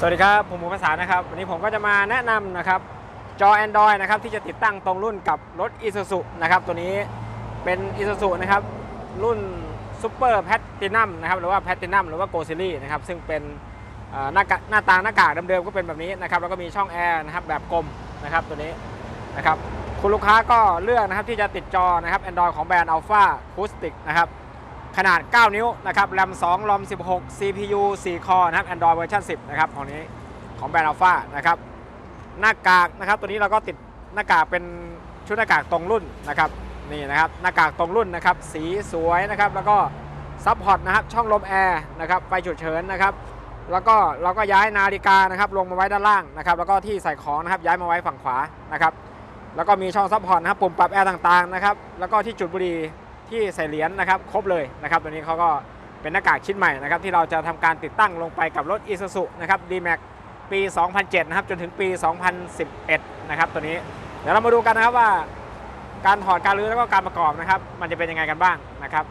สวัสดีครับ ผมหมูภาษานะครับ วันนี้ผมก็จะมาแนะนำนะครับ จอ Android นะครับ ที่จะติดตั้งตรงรุ่นกับรถ Isuzu นะครับ ตัวนี้เป็น Isuzu นะครับ รุ่น Super Platinum นะครับ หรือว่า Platinum หรือว่า Go Series นะครับ ซึ่งเป็นหน้ากากหน้าตาหน้ากากเดิมๆก็เป็นแบบนี้นะครับ แล้วก็มีช่องแอร์นะครับแบบกลมนะครับตัวนี้นะครับ คุณลูกค้าก็เลือกนะครับที่จะติดจอนะครับ Android ของแบรนด์ Alpha Acoustic นะครับ ขนาด 9 นิ้วนะครับแรม2รอม 16 CPU 4 คอนะครับ Android เวอร์ชัน10 นะครับ ของนี้ของแบรนด์ Alpha นะครับ หน้ากากนะครับ ตัวนี้เราก็ติดหน้ากากเป็นชุดหน้ากากตรงรุ่นนะครับ นี่นะครับ หน้ากากตรงรุ่นนะครับ สีสวยนะครับ แล้วก็ซับพอร์ตนะครับ ช่องลมแอร์นะครับ ไฟฉุกเฉินนะครับ แล้วก็เราก็ย้ายนาฬิกานะครับ ลงมาไว้ด้านล่างนะครับ แล้วก็ที่ใส่ของนะครับ ย้ายมาไว้ฝั่งขวานะครับ แล้วก็มีช่องซับพอร์ตนะครับ ปุ่มปรับแอร์ต่างๆนะครับ แล้วก็ที่จุดบุหรี่ ที่ใส่เหรียญนะครับครบเลยนะครับตัวนี้เขาก็เป็นหน้ากากชิ้นใหม่นะครับที่เราจะทำการติดตั้งลงไปกับรถ Isuzu นะครับ D-Max ปี 2007 นะครับจนถึงปี 2011 นะครับตัวนี้เดี๋ยวเรามาดูกันนะครับว่าการถอดการรื้อแล้วก็การประกอบนะครับ มันจะเป็นยังไงกันบ้างนะครับ